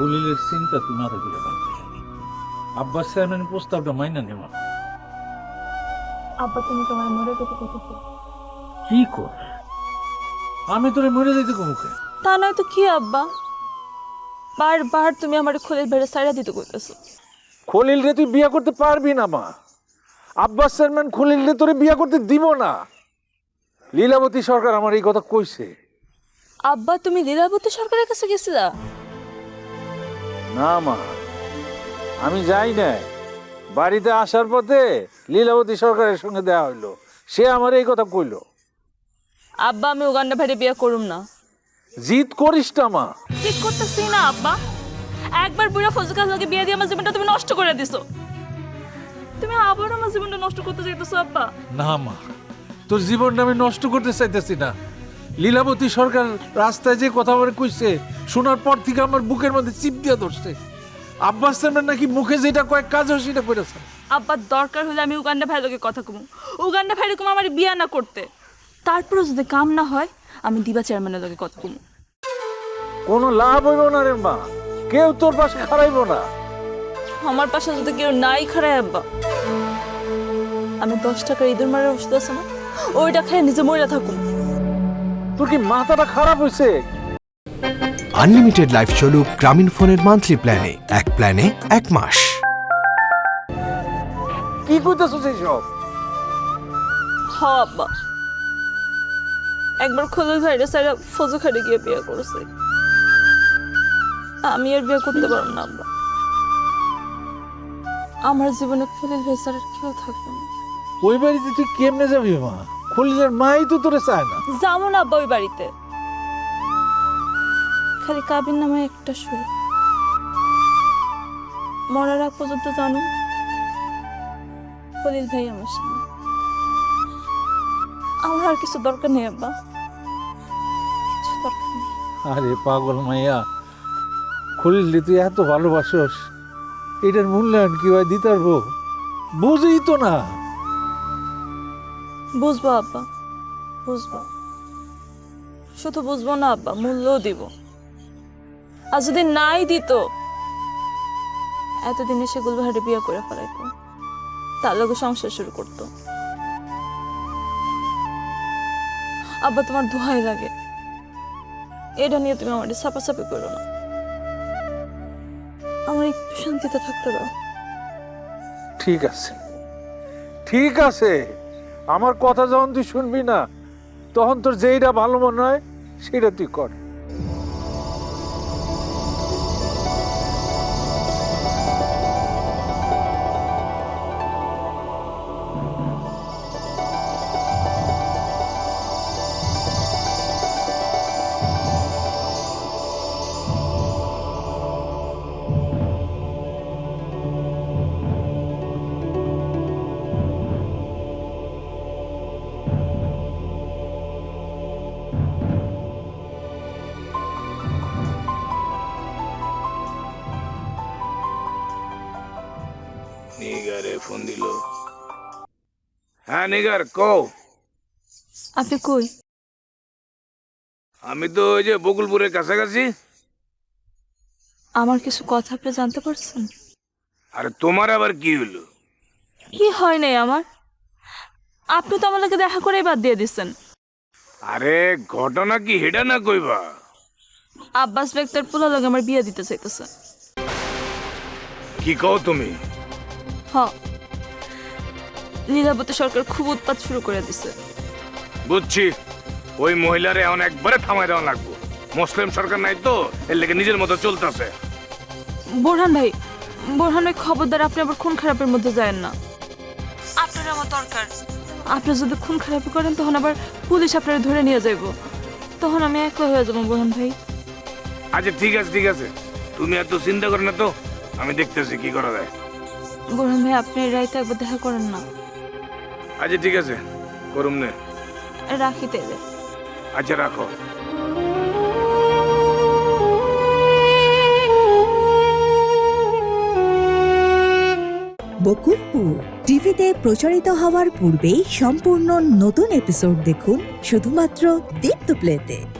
খলিলের চিন্তা তুই মাথা করে পারবি আব্বাস চেয়ারম্যান প্রস্তাবটা মাইনা নেওয়া। আব্বা তুমি তোমার মরে যেতে কত কি কর? আমি তোরে মরে যেতে কমুকে তা নয় তো কি আব্বা? বারবার তুমি আমার খোলের বেড়ে সাইডা দিতে কইতেছো। খলিল রে তুই বিয়া করতে পারবি না মা। আব্বাস চেয়ারম্যান খলিল রে তোরে বিয়া করতে দিব না। লীলাবতী সরকার আমার এই কথা কইছে। আব্বা তুমি লীলাবতী সরকারের কাছে গেছিলা? না মা। আমি যাই না বাড়িতে আসার পথে লীলাবতী সরকারের সঙ্গে দেয়া হইল। সে আমার এই কথা কইলো। আব্বা আমি উগান্ডা ভাইরে বিয়ে করুম না। জিদ করিস না মা। ঠিক করতেছি না আব্বা। একবার বুড়া ফজকার লগে বিয়ে দিয়ে আমার জীবনটা তুমি নষ্ট করে দিছো। তুমি আবার আমার জীবনটা নষ্ট করতে চাইতেছো আব্বা। না মা। তোর জীবনটা আমি নষ্ট করতে চাইতেছি না। লীলাবতী সরকার রাস্তায় যে কথা বলে কইছে শোনার পর থেকে আমার বুকের মধ্যে চিপ দিয়া ধরছে। আব্বাস চেয়ারম্যান নাকি মুখে যেটা কয়েক কাজ হয় সেটা করেছে আব্বার দরকার হলে আমি উগান্ডা ভাইয়ের লগে কথা কমু। উগান্ডা ভাইয়ের কম আমার বিয়া না করতে। তারপরে যদি কাম না হয় আমি দিবা চেয়ারম্যানের লগে কথা কমু। কোনো লাভ হইব না রে মা। কেউ তোর পাশে খারাইব না। আমার পাশে যদি কেউ নাই খারায় আব্বা। আমি দশ টাকার ইঁদুর মারের ওষুধ আছে না? ওইটা খেয়ে নিজে মরে থাকুন। তোর কি মাথাটা খারাপ হয়েছে? আনলিমিটেড লাইফ চলুক গ্রামীণ ফোনের মান্থলি প্ল্যানে এক প্ল্যানে এক মাস। কি একবার খোলল ভাইরা সাইরা ফজু খাড়ে গিয়ে বিয়ে করেছে। আমি আর বিয়ে করতে পারব না আব্বা। আমার জীবনে খলিল ভাই ছাড়া কেউ থাকবে না। ওই বাড়িতে তুই কেমনে যাবি মা? খলিলের মাই তো তোরে চায় না। যাব না আব্বা ওই বাড়িতে। খালি কাবির নামে একটা সুর। মরার আগ পর্যন্ত জানো খলিল ভাই আমার সামনে আমার আর কিছু দরকার নেই আব্বা। কিছু দরকার নেই। আরে পাগল মাইয়া খলিল তুই এত ভালোবাসস। এটার মূল্যায়ন কি হয় দিতে পারব বুঝি তো না। বুঝব আব্বা, বুঝব। শুধু বুঝব না আব্বা, মূল্যও দিব। আর যদি নাই দিত, এতদিনে সে গুলবাহারে বিয়ে করে ফেলাইতো, তার লগে সংসার শুরু করতো। আব্বা, তোমার দোহাই লাগে। এটা নিয়ে তুমি আমার চাপাচাপি করো না। আমার একটু শান্তিতে থাকতে দাও। ঠিক আছে। ঠিক আছে। আমার কথা যখন তুই শুনবি না, তখন তোর যেইটা ভালো মনে হয়, সেটা তুই কর। ফোন দিল। হ্যাঁ নিগার কও। আপনি কই? আমি তো ওই যে বকুলপুরের কাছাকাছি। আমার কিছু কথা আপনি জানতে পারছেন? আরে তোমার আবার কি হলো? কি হয় নাই আমার? আপনি তো আমার লোকে দেখা করেই বাদ দিয়ে দিচ্ছেন আরে ঘটনা কি হেডা না কইবা? আব্বাস বেক্তার পোলা লগে আমার বিয়ে দিতে চাইতেছে। কি কও তুমি? হ। লীলাবতী সরকার খুব উৎপাত শুরু করে দিছে। বুঝছি। ওই মহিলারে এখন একবারে থামাই দেওয়া লাগবো। মুসলিম সরকার নাই তো এর লেগে নিজের মতো চলতেছে। বোরহান ভাই বোরহান ভাই খবরদার আপনি আবার খুন খারাপের মধ্যে যায় না। আপনার আমার দরকার। আপনি যদি খুন খারাপি করেন তখন আবার পুলিশ আপনারা ধরে নিয়ে যাইব। তখন আমি একলা হয়ে যাব বোরহান ভাই। আচ্ছা ঠিক আছে ঠিক আছে। তুমি এত চিন্তা করো না তো আমি দেখতেছি কি করা যায়। বোরহান ভাই আপনি রাইতে একবার দেখা করেন না। আচ্ছা ঠিক আছে। করুম নে। রাখি তাইলে। আচ্ছা রাখো। বকুলপুর টিভিতে প্রচারিত হওয়ার পূর্বেই সম্পূর্ণ নতুন এপিসোড দেখুন শুধুমাত্র দীপ্ত প্লেতে।